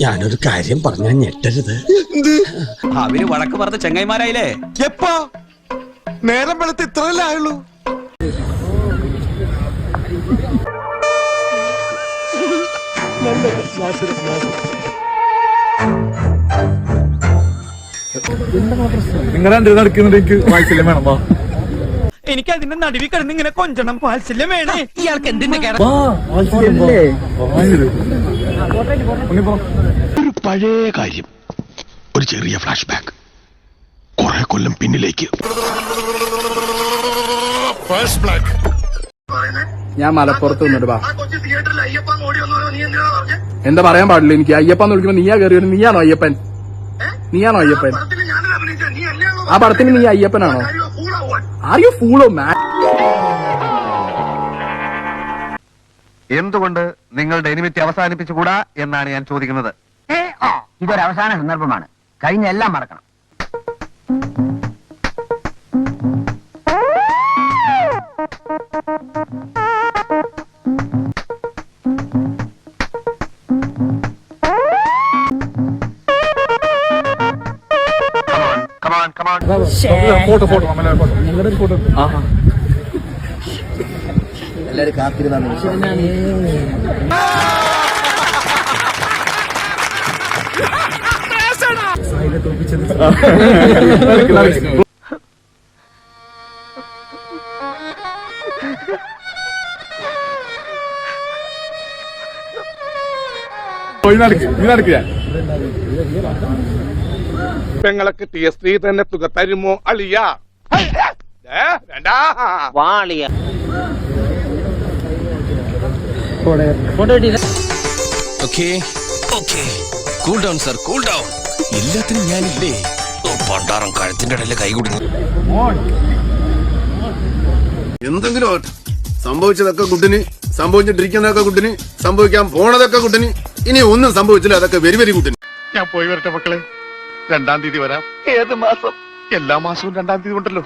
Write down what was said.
ഞാനൊരു കാര്യം പറഞ്ഞാൽ ഞെട്ടരുത്. അവർ വഴക്ക് പറഞ്ഞ ചെങ്ങൈമാരായില്ലേ എപ്പോ? നേരം വെളുത്ത് ഇത്രയല്ലേ ആയുള്ളൂ? നിങ്ങൾ രണ്ടു നടക്കുന്നുണ്ട് എനിക്ക് വായിച്ചില്ല വേണം വാ. എനിക്ക് അതിന്റെ നടുവിൽ കിടന്ന് ഇങ്ങനെ കൊഞ്ചണം വാത്സല്യം വേണേ. ഇയാൾക്ക് എന്തിന്റെ ഒരു പഴയ കാര്യം. ഒരു ചെറിയ ഫ്ലാഷ് ബാക്ക് കുറെ കൊല്ലം പിന്നിലേക്ക്. ഞാൻ മലപ്പുറത്ത് നിന്നിട്ട് വാ. എന്താ പറയാൻ പാടില്ല എനിക്ക്. അയ്യപ്പ എന്ന് വിളിക്കുമ്പോ നീയാ കയറി വരും നീയാണോ അയ്യപ്പൻ? നീയാണോ അയ്യപ്പൻ? ആ പടത്തിന് നീ അയ്യപ്പനാണോ? ആർ യു ഫൂളോ മാൻ എന്തുകൊണ്ട് നിങ്ങളുടെ എനിമിറ്റി അവസാനിപ്പിച്ചുകൂടാ എന്നാണ് ഞാൻ ചോദിക്കുന്നത്? ഇതൊരു അവസാന സന്ദർഭമാണ്. കഴിഞ്ഞ എല്ലാം മറക്കണം. ഫോട്ടോ ഫോട്ടോ നിങ്ങളുടെ ഒരു ഫോട്ടോ ആ എല്ലാവരും നീ? നടക്ക് നീ നടക്കില്ല പെങ്ങളെ കിട്ടിയ സ്ത്രീ തന്നെ തുക തരുമോ അളിയ? വേണ്ട. Okay okay. Cool down sir cool down എല്ലാത്തിനും ഞാനില്ലേ. ഓ പണ്ടാറം കഴുത്തിന്റെ ഇടയിൽ കൈ കൊടുത്തു. എന്തെങ്കിലും ആവട്ടെ. സംഭവിച്ചതൊക്കെ കുട്ടിന് സംഭവിച്ചിട്ടിരിക്കുന്നതൊക്കെ കുട്ടിന് സംഭവിക്കാൻ പോണതൊക്കെ കുട്ടിന് ഇനി ഒന്നും സംഭവിച്ചില്ല. അതൊക്കെ വെരി വെരി കുട്ടിന്. ഞാൻ പോയി വരട്ടെ മക്കളെ. രണ്ടാം തീയതി വരാം. ഏത് മാസം? എല്ലാ മാസവും രണ്ടാം തീയതി ഉണ്ടല്ലോ.